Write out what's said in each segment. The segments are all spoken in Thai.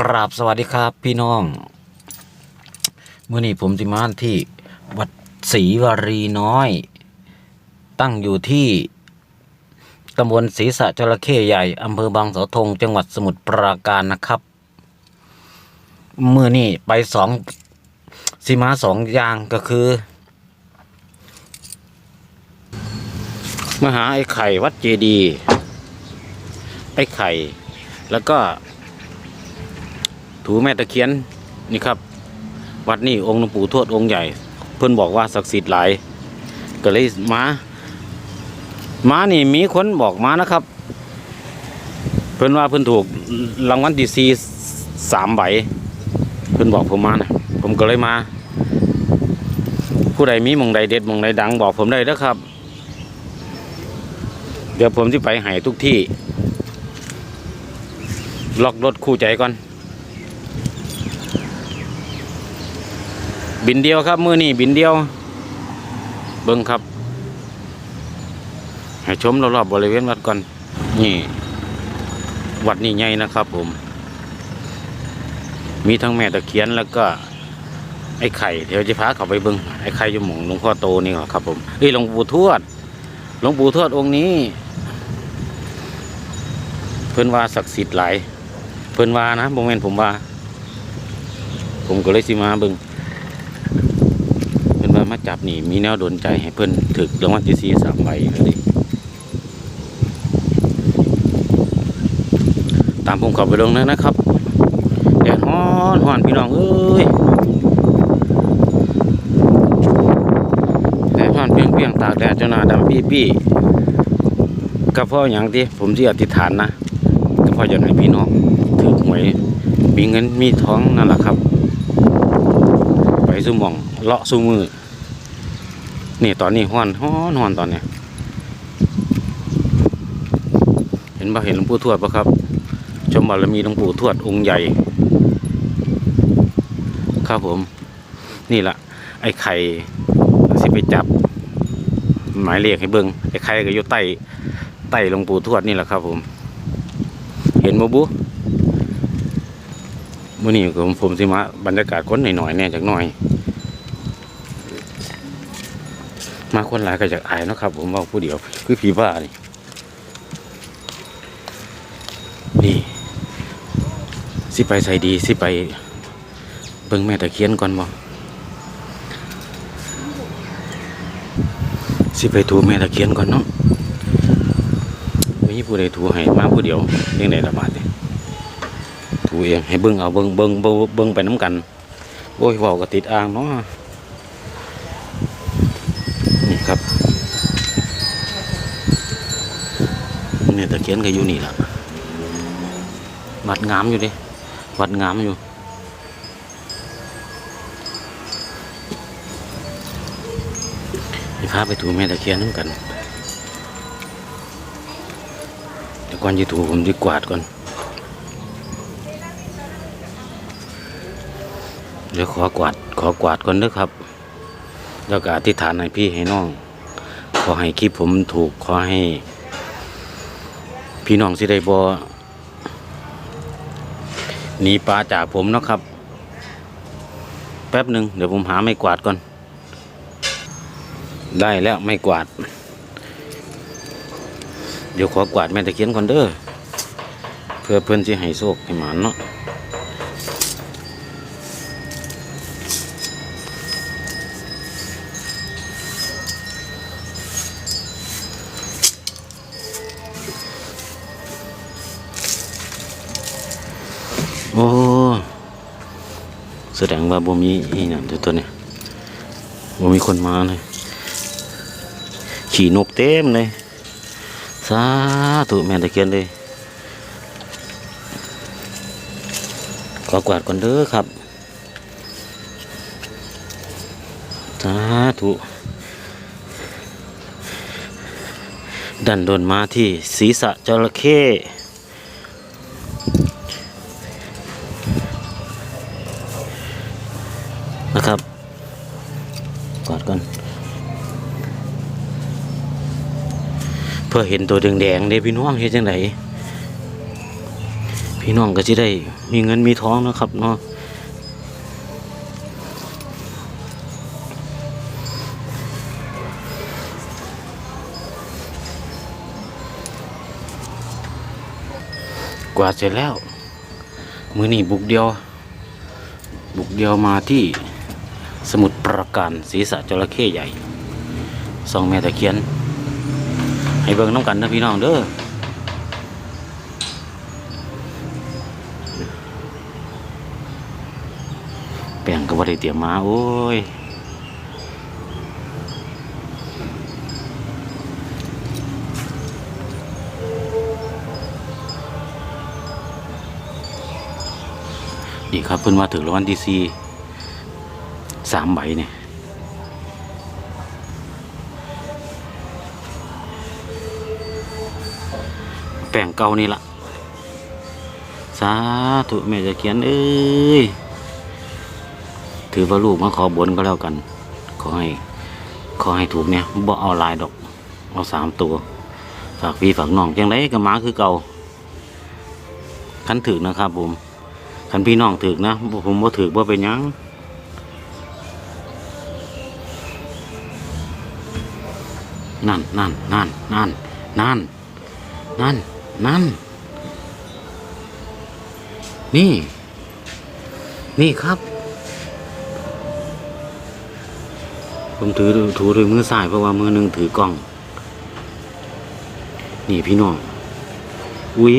กราบสวัสดีครับพี่น้องเมื่อนี้ผมสิมาที่วัดศรีวารีน้อย ตั้งอยู่ที่ตำบลศรีสะจระเข้ใหญ่อำเภอบางเสาธงจังหวัดสมุทรปราการนะครับเมื่อนี้ไปสองสิมาสองอย่างก็คือมหาไอ้ไข่วัดเจดีย์ไอ้ไข่แล้วก็ ถูแม่ตะเคียนนี่ครับ วัดนี่องค์หลวงปู่ทวดองค์ใหญ่ เพิ่นบอกว่าศักดิ์สิทธิ์หลาย ก็เลยมามานี่มีคนบอกมานะครับ เพิ่นว่าเพิ่นถูกรางวัลที่สี่สามใบเพิ่นบอกผมมานะผมก็เลยมา ผู้ใดมีมองใดเด็ดมองใดดังบอกผมได้เด้อครับ เดี๋ยวผมที่ไปให้ทุกที่ ล็อกรถคู่ใจก่อน บินเดียวครับ มือนี่บินเดียว เบิ้งครับ ให้ชมรอบๆบริเวณวัดก่อน นี่ วัดนี่ใหญ่นะครับผม มีทั้งแม่ตะเคียนแล้วก็ไอ้ไข่เดี๋ยวจะพาเขาไปเบิ้งไอ้ไข่อยมหมองหลวงพ่อโตนี่เหรอครับผมเอ้ยหลวงปู่ทวดหลวงปู่ทวดองค์นี้ เพิ่อนว่าศักดิ์สิทธิ์หลายเพิ่อนว่านะโมเมนผมว่า ผมก็เลยสิมาเบิ่ง จับนี่มีแนวโดนใจให้เพิ่อนถึกรางวัลที่สี่สามใบเลยตามผมเข้าไปลงนั้นนะครับแดดฮ้อนฮ้อนพี่น้องเอ้ยแดดฮ้อนเปียงเปียงตากแดดจนหน้าดำปี้ปี้ๆก็เพราะอย่างที่ผมที่อธิษฐานนะก็เพราะอยากให้พี่น้องถือหวยมีเงินมีท้องนั่นแหละครับ ไปสุ่มองเลาะสุ่มือ นี่ตอนนี้ห้อนห้อนห้อนตอนนี้ เห็นบ่เห็นหลวงปู่ทวดปะครับ ชมบารมีหลวงปู่ทวดองค์ใหญ่ ครับผม นี่แหละไอ้ไข่สิไปจับ หมายเรียกให้เบิงไอ้ไข่ก็อยู่ใต้ใต้หลวงปู่ทวดนี่แหละครับ ผม เห็นบ่บุมื่อนี้ผมผมสิมาบรรยากาศคนหน่อยๆเนี่ยจากหน่อย มาคนหลายก็จากอายนะครับ ผมว่าผู้เดียว คือผีบ้านี่นี่ สิไปใส่ดี สิไปเบิ่งแม่ตะเคียนก่อนบ่สิไปถูแม่ตะเคียนก่อนเนาะมีผู้ใดถูให้มาผู้เดียวยังไงละบาดเนี่ยถูเองให้เบิ้งเอาเบิ้งเบิ้งเบิ้งเบิ้งไปน้ำกัน โอ้ยว้าก็ติดอ่างเนาะนี่ครับ เนี่ยตะเคียนอยู่นี่ล่ะวัดงามอยู่ดิวัดงามอยู่พาไปถูแม่ตะเคียนน้ำกันเดี๋ยวก่อนจะถูผมจะกวาดก่อน เดี๋ยวขอกวาดขอกวาดก่อนเด้อครับ แล้วก็อธิษฐานให้พี่ให้น้อง ขอให้คลิปผมถูกขอให้ พี่น้องสิได้บอหนีปลาจากผมนะครับ แป๊บหนึ่งเดี๋ยวผมหาไม่กวาดก่อน ได้แล้วไม่กวาด เดี๋ยวขอกวาดแม่ตะเคียนก่อนเด้อเพื่อเพื่อนที่ให้โชคให้หมานเนาะ สดงว่าบ่มีอีหยังตัวตัวเนี้บ่มีคนมาเลย ขี่นกเต็มเลยสาธุแม่ตะเคียนเลยขอกวาดก่อนเด้อครับสาธุดันโดนมาที่ศีรษะจระเข้นะครับ กวาดก่อน เพื่อเห็นตัวแดงๆเด้พี่น้องเฮ็ดจังไดพี่น้องก็จะได้มีเงินมีท้องนะครับเนาะกวาดเสร็จแล้ว มือนี่บุกเดียว บุกเดียวมาที่สมุทรปราการศีรษะจระเข้ใหญ่สองแม่ตะเคียน ให้เบิ่งน้ำกันนะพี่น้องเด้อแป้งก็บ่ได้เตรียมมาโอ้ยนี่ครับเพิ่นมาถึงรางวัลที่สี่สามใบเนี่ย แป้งเก่านี่ละสาธุแม่จะเขียนเอ้ยถือว่าลูกมาขอบนก็แล้วกัน ขอให้ ขอให้ถูกเนี่ยบ่เอาลายดอก เอาสามตัว ฝากพี่ฝากน้องจังไรก็มาคือเก่าคันถึกนะครับผมคันพี่น้องถึกนะผมบ่าถึกบ่าเป็นยังนั่นนั่นนั่นนั่นนั่นนั่น นั่น นี่ นี่ครับ ผมถือถูด้วยมือซ้ายเพราะว่ามือหนึ่งถือกล้อง นี่พี่น้อง อุ้ย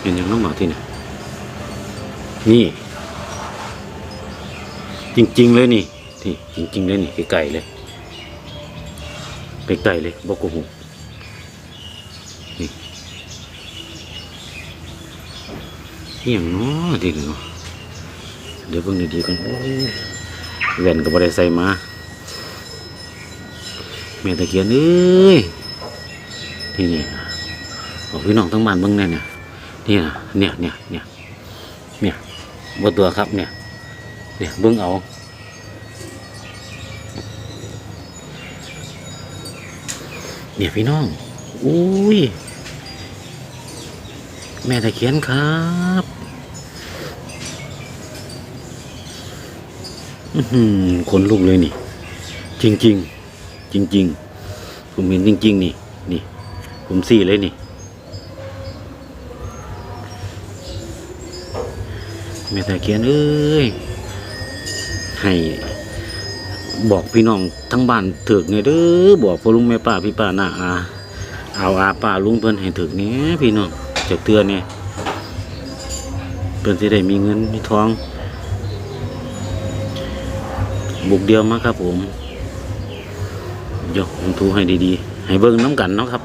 เห็นยังน้องหมาที่นี่นี่ จริง ๆ เลยนี่ นี่ จริง ๆ เลยนี่ไก่ๆเลยไก่ๆเลยบอกโกหกนี่นี่ อย่างน้อดีเนาะเดี๋ยวเพิ่งดีๆกันโอ้ยแว่นก็บ่ได้ใส่มาแม่ตะเคียนเอ้ยนี่นี่บอกพี่น้องทั้งบ้านเบิ่งแน่เนี่ยนี่นะเนี่ยเนี่ยเนี่ยเนี่ยบ่ตัวครับเนี่ยเนี่ยเบิ่งเอาเนี่ยพี่น้องอุ้ย แม่ตะเคียนครับอื้อหือขนลุกเลยนี่ จริงจริงๆจริงๆผมเห็นจริง ๆ นี่ นี่ ผมสี่เลยนี่ แม่ตะเคียนเอ้ย ให้บอกพี่น้องทั้งบ้านถึกเนี่ยเด้อบอกพ่อลุงแม่ป้าพี่ป้าน้าอา เอาอาป้าลุงเพิ่นให้ถึกเนี้ยพี่น้อง จากเตือนเนี่ยเพิ่นสิได้มีเงินมีท้อง บุกเดียวมากครับผมยวผมทูให้ดีๆ ให้เบิ่งน้ำกันเนาะครับ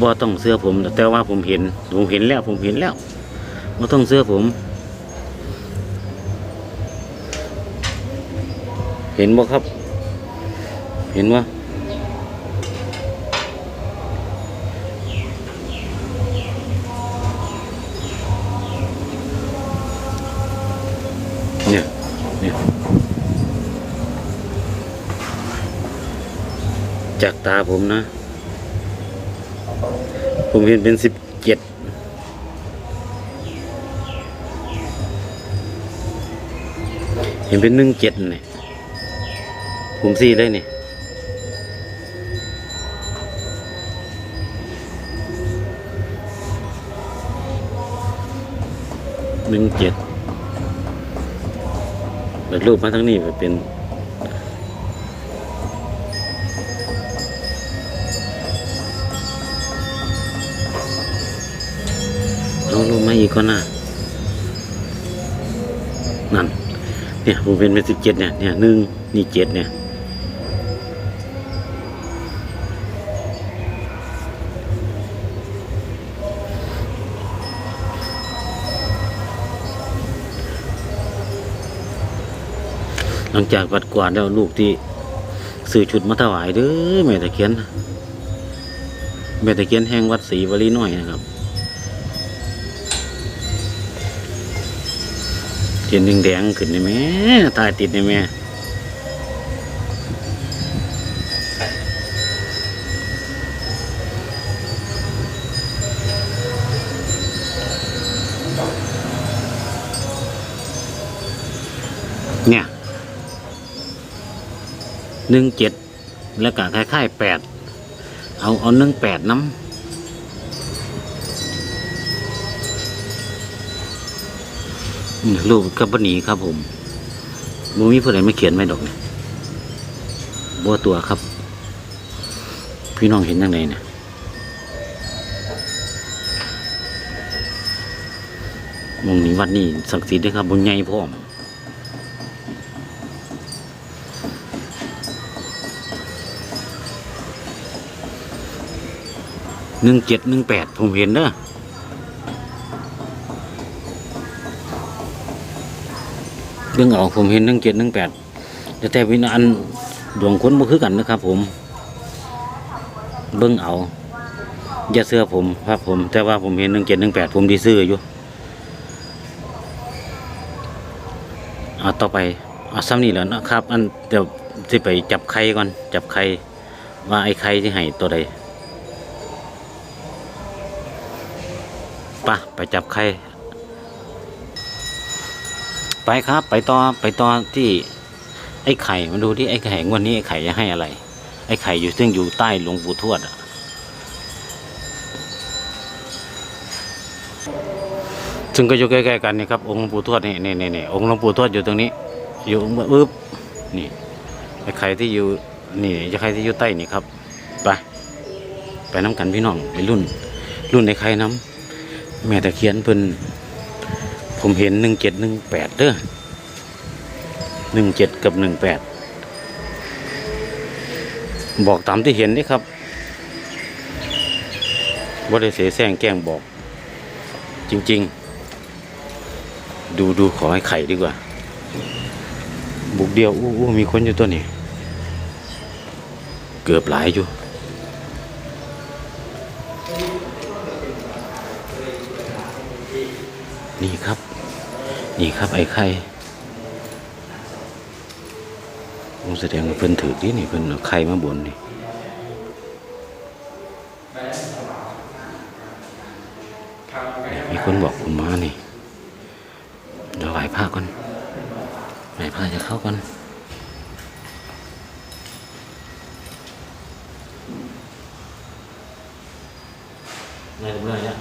บ่ต้องเสื้อผม แต่ว่าผมเห็น ผมเห็นแล้ว ผมเห็นแล้วบ่ต้องเสื้อผม เห็นบ่ครับ เห็นว่า เนี่ยจากตาผมนะ ผมเห็นเป็นสิบเจ็ดเห็นเป็นหนึ่งเจ็ดเนี่ยผมสี่เลยเนี่ยหนึ่งเจ็ด เปิดรูปมาทั้งนี้เป็นเอาลงมาอีกก่อนนะนั่น เนี่ยผมเป็นเป็นสิบเจ็ดเนี่ยเนี่ยหนึ่งนี่เจ็ดเนี่ย ลังจากปัดกวาดแล้วลูกที่สื่อชุดมาถวายเด้อแม่ตะเคียนแม่ตะเคียนแห่งวัดศรีวลีน้อยนะครับเทียนแดงๆขึ้นได้ไหมตายติดได้ไหม หนึ่งเจ็ดแล้วก็คล้ายๆแปดเอาเอาหนึ่งแปดน้ำรูปกับบนีครับผมมูมีผู้ใดไม่เขียนไม่ดอกเนี่ยบัวตัวครับ พี่น้องเห็นยังไงเนี่ยมองนี้วัดนี้ศักดิ์สิทธิ์ด้วยครับบนใหญ่พร้อม หนึ่งเจ็ดหนึ่งแปดผมเห็นเด้อเรื่องเอาผมเห็นหนึ่งเจ็ดหนึ่งแปดแต่แต่วินาอันดวงคนบ่คือกันนะครับ ผม เบิ่งเอาอย่าเสื้อผมครับผม แต่ว่าผมเห็นหนึ่งเจ็ดหนึ่งแปดผมดีซื้ออยู่เอาต่อไปเอาซ้ำนี่แหล้วนะครับ อันเดี๋ยวสิไปจับไข่ก่อน จับไข่ว่าไอ้ไข่ที่ให้ตัวใด ปะไปจับใครไปครับ ไปต่อไปต่อที่ ไอ้ไข่มาดูที่ไอ้ไข่งวันนี้ไอ้ไข่จะให้อะไร ไอ้ไข่อยู่ซึ่งอยู่ใต้หลวงปู่ทวดอะซึ่งก็อยู่ใกล้ๆกันนี่ครับองค์หลวงปู่ทวดนี่นี่นี่นองค์หลวงปู่ทวดอยู่ตรงนี้ อยู่ปึ๊บนี่ไอ้ไข่ที่อยู่นี่ไอ้ไข่ที่อยู่ใต้นี่ครับไปไปน้ำกันพี่น้องไปรุ่น รุ่นไอ้ไข่น้ำ แม่ตะเคียนเพิ่นผมเห็นหนึ่งเจ็ดหนึ่งแปดเด้อหนึ่งเจ็ดกับหนึ่งแปดบอกตามที่เห็นนี่ครับว่าได้เสียแซงแกล้งบอก จริง ๆ ดูดูขอให้ไข่ดีกว่า บุกเดียว อู้อู้มีคนอยู่ตัวนี้ เกือบหลายอยู่ นี่ครับ นี่ครับไอ้ไข่ผมแสดงว่าเพิ่นถือดิ่นี่เพิ่นเอาไข่มาบนนี่มีคนบอกผมมานี่เดี๋ยวไหว้พระก่อนไหว้พระจะเข้าก่อนายเรียบร้อยแล้ว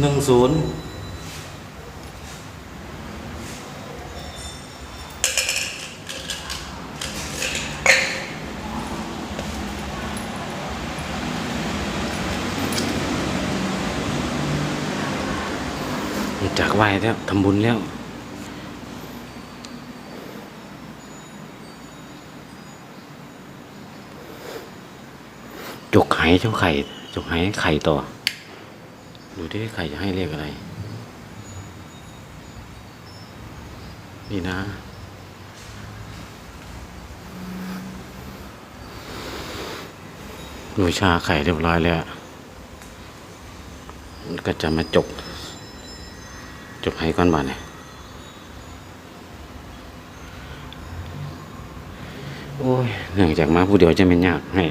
หนึ่งศูนย์จากไหวแล้วทำบุญแล้วจกไข่เจ้าไข่จกไข่ไข่ต่อ ดูที่ไข่จะให้เรียกอะไร นี่นะดูชาไข่เรียบร้อยแล้ว ก็จะมาจกจกให้ก้อนบาทเนี่ยโอ้ยเนื่องจากมาผู้เดียวจะเป็นยากให้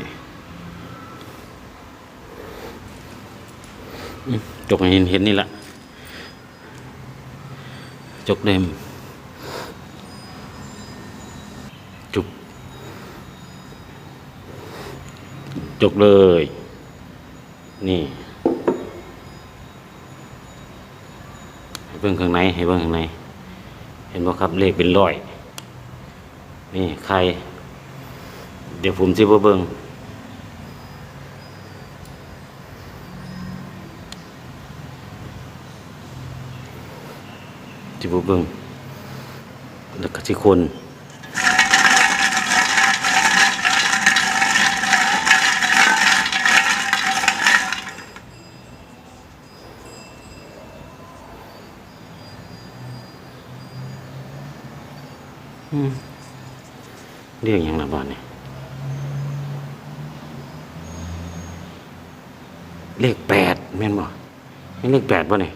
อืม จกเห็นเห็นนี่แหละจกเดมจุกจกเลย นี่ให้เบิ่งข้างในให้เบิ่งข้างใน เห็นบ่ครับเลขเป็นร้อย นี่ใคร เดี๋ยวผมสิบ่เบิ่ง ที่บิ่งแล้วก็ที่คนเรื่องอย่างละบ้าทเนี่ยเลขแปดแม่นบ่เลขแปดบ่เนี่ย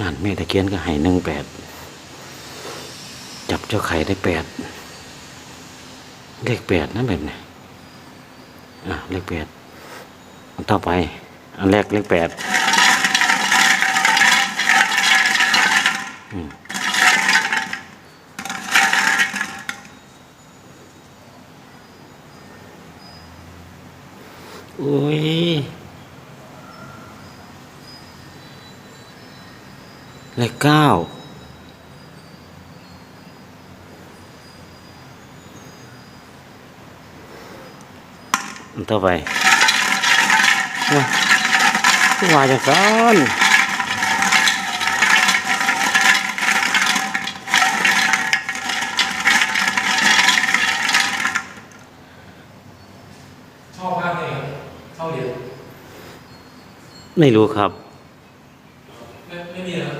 งานแม่ตะเคียนก็ให้หนึ่งแปด จับเจ้าไข่ได้แปด เลขแปดนะแบบนี้อะเลขแปดอันต่อไป อันแรกเลขแปดอืมโอ้ย เลขเก้าอันต่อไปว้าคือว่าจังซันชอบภาพไหนชอบเหรียญไม่รู้ครับ ไม่ไม่มีนะ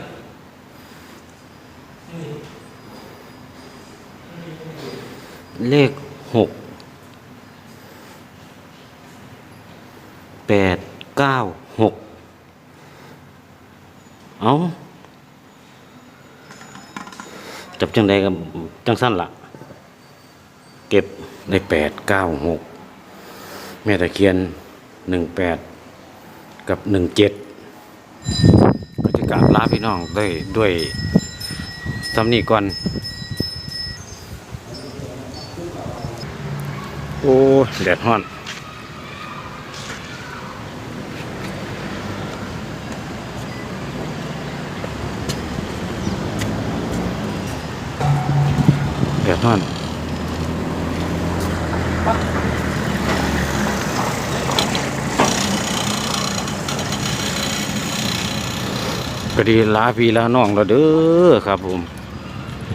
ไม่มี เลขหกแปดเก้าหกเอาจับจังใดกับจังสั้นละเก็บได้แปดเก้าหกแม่ตะเคียนหนึ่งแปดกับหนึ่งเจ็ดก็จะกราบลาพี่น้องด้วยด้วยสำนีก่อน โอ้แดดฮ้อนแดดฮ้อนก็ดีลาพี่ลาน้องเราเด้อครับผม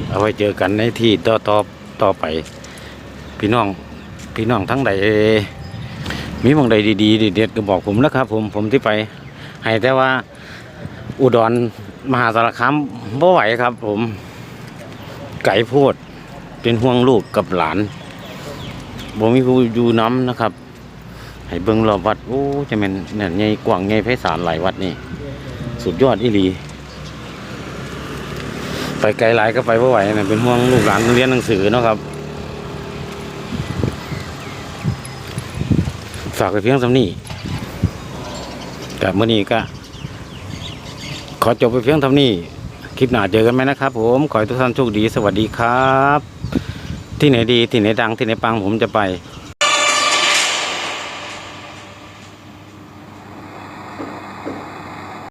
เอาไว้เจอกันในที่ต่อต่อต่อไป พี่น้อง พี่น้องทั้งใดมีหมองใดดีๆเด็ดๆก็บอกผมนะครับ ผมผมที่ไปให้แต่ว่าอุดรมหาสารคามบ่ไหวครับ ผมไก่โพดเป็นห่วงลูกกับหลานบ่มีผู้อยู่น้ำนะครับ ให้เบิ่งรอบวัดโอ้จะเป็นเนี่ยใหญ่กว้างใหญ่ไพศาลหลายวัดนี่ สุดยอดอีหลี ไปไกลหลายก็ไปบ่ไหวนะเป็นห่วงลูกหลานเรียนหนังสือเนาะครับ ฝากไปเพียงสำนี้กับมื่อนี้ก็ ขอจบไปเพียงเท่านี้ คลิปหน้าเจอกันไหมนะครับ ผมขอให้ทุกท่านโชคดี สวัสดีครับ ที่ไหนดีที่ไหนดังที่ไหนปังผมจะไป